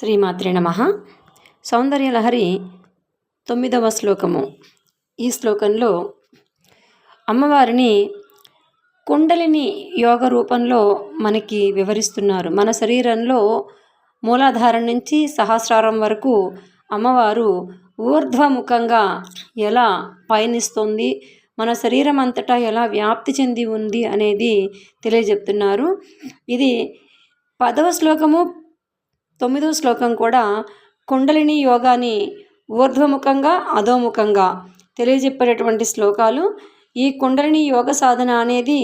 శ్రీమాత్రి నమ. సౌందర్యలహరి తొమ్మిదవ శ్లోకము. ఈ శ్లోకంలో అమ్మవారిని కుండలిని యోగ రూపంలో మనకి వివరిస్తున్నారు. మన శరీరంలో మూలాధారం నుంచి సహస్రారం వరకు అమ్మవారు ఊర్ధ్వముఖంగా ఎలా పయనిస్తుంది మన శరీరం అంతటా ఎలా వ్యాప్తి చెంది ఉంది అనేది తెలియజెప్తున్నారు. ఇది పదవ శ్లోకము తొమ్మిదవ శ్లోకం కూడా కుండలిని యోగాని ఊర్ధ్వముఖంగా అధోముఖంగా తెలియజెప్పేటటువంటి శ్లోకాలు. ఈ కుండలిని యోగ సాధన అనేది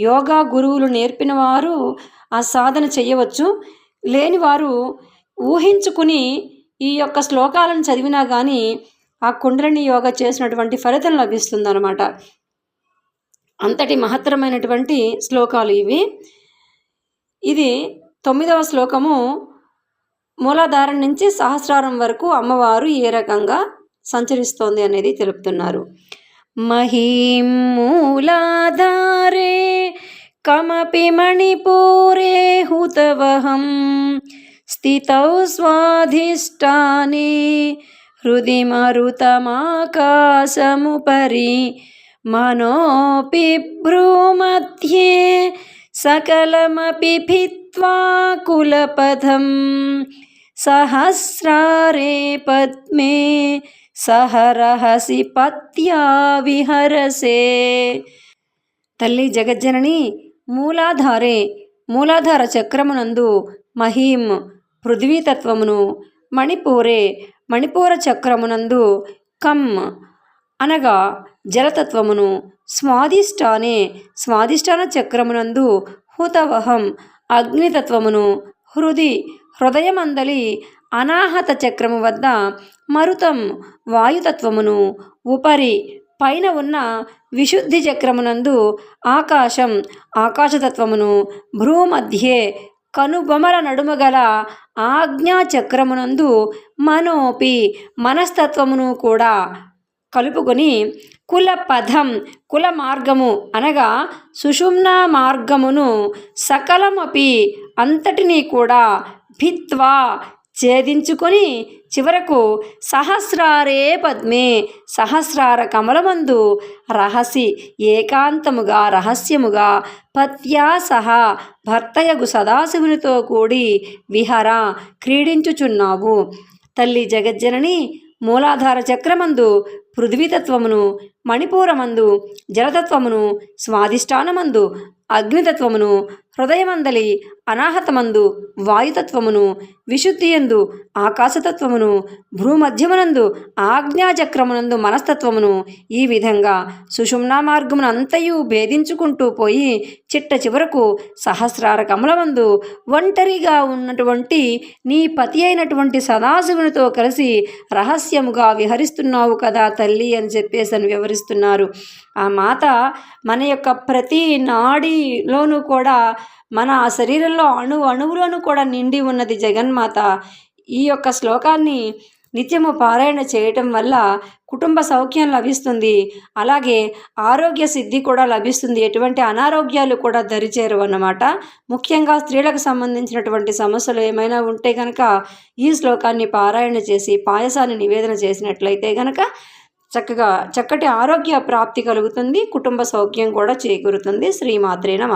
యోగా గురువులు నేర్పిన వారు ఆ సాధన చేయవచ్చు. లేని వారు ఊహించుకుని ఈ యొక్క శ్లోకాలను చదివినా కానీ ఆ కుండలిని యోగా చేసినటువంటి ఫలితం లభిస్తుందన్నమాట. అంతటి మహత్తరమైనటువంటి శ్లోకాలు ఇవి. ఇది తొమ్మిదవ శ్లోకము. మూలాధారం నుంచి సహస్రారం వరకు అమ్మవారు ఏ రకంగా సంచరిస్తోంది అనేది తెలుపుతున్నారు. మహీం మూలాధారే కమపి మణిపూరే హుతవహం స్థితౌ స్వాధిష్టాని హృది మరుతమాకాశముపరి మనోపి భ్రూమధ్యే సకలమపి भित्त्वा కులపథం सहस्रारे पद्मे సహరహసి పత్యా విహరసే తల్లి జగజ్జనని మూలాధారే మూలాధార చక్రమునందు మహీం పృథ్వీతత్వమును మణిపూరే మణిపూర చక్రమునందు కమ్ అనగా జలతత్వమును స్వాదిష్టానే స్వాదిష్టాన చక్రమునందు హుతవహం అగ్నితత్వమును హృది హృదయమందలి అనాహత చక్రము వద్ద మరుతం వాయుతత్వమును ఉపరి పైన ఉన్న విశుద్ధి చక్రమునందు ఆకాశం ఆకాశతత్వమును భ్రూమధ్యే కనుబొమల నడుమ గల ఆజ్ఞా చక్రమునందు మనోపి మనస్తత్వమును కూడా కలుపుకొని కుల పదం కుల మార్గము అనగా సుషుమ్నా మార్గమును సకలమపి అంతటినీ కూడా భిత్వా ఛేదించుకొని చివరకు సహస్రారే పద్మే సహస్రార కమలమందు రహసి ఏకాంతముగా రహస్యముగా పత్యా సహా భర్తయగు సదాశివునితో కూడి విహర క్రీడించుచున్నావు. తల్లి జగజ్జనని మూలాధార చక్రమందు పృథ్వీతత్వమును మణిపూరమందు జలతత్వమును స్వాధిష్టానమందు అగ్నితత్వమును హృదయమందలి అనాహతమందు వాయుతత్వమును విశుద్ధియందు ఆకాశతత్వమును భ్రూమధ్యమునందు ఆజ్ఞాచక్రమునందు మనస్తత్వమును ఈ విధంగా సుషుమ్నా మార్గమును అంతయు భేదించుకుంటూ పోయి చిట్ట చివరకు సహస్రార కమలమందు ఒంటరిగా ఉన్నటువంటి నీ పతి అయినటువంటి సదాశివునితో కలిసి రహస్యముగా విహరిస్తున్నావు కదా తల్లి అని చెప్పేసి అని వివరిస్తున్నారు. ఆ మాత మన యొక్క ప్రతి నాడిలోనూ కూడా మన శరీరంలో అణు అణువులోనూ కూడా నిండి ఉన్నది జగన్మాత. ఈ యొక్క శ్లోకాన్ని నిత్యము పారాయణ చేయటం వల్ల కుటుంబ సౌఖ్యం లభిస్తుంది. అలాగే ఆరోగ్య సిద్ధి కూడా లభిస్తుంది. ఎటువంటి అనారోగ్యాలు కూడా దరిచేరు అన్నమాట ముఖ్యంగా స్త్రీలకు సంబంధించినటువంటి సమస్యలు ఏమైనా ఉంటే కనుక ఈ శ్లోకాన్ని పారాయణ చేసి పాయసాన్ని నివేదన చేసినట్లయితే కనుక చక్కగా చక్కటి ఆరోగ్య ప్రాప్తి కలుగుతుంది. కుటుంబ సౌఖ్యం కూడా చేకూరుతుంది. శ్రీమాత్రే నమ.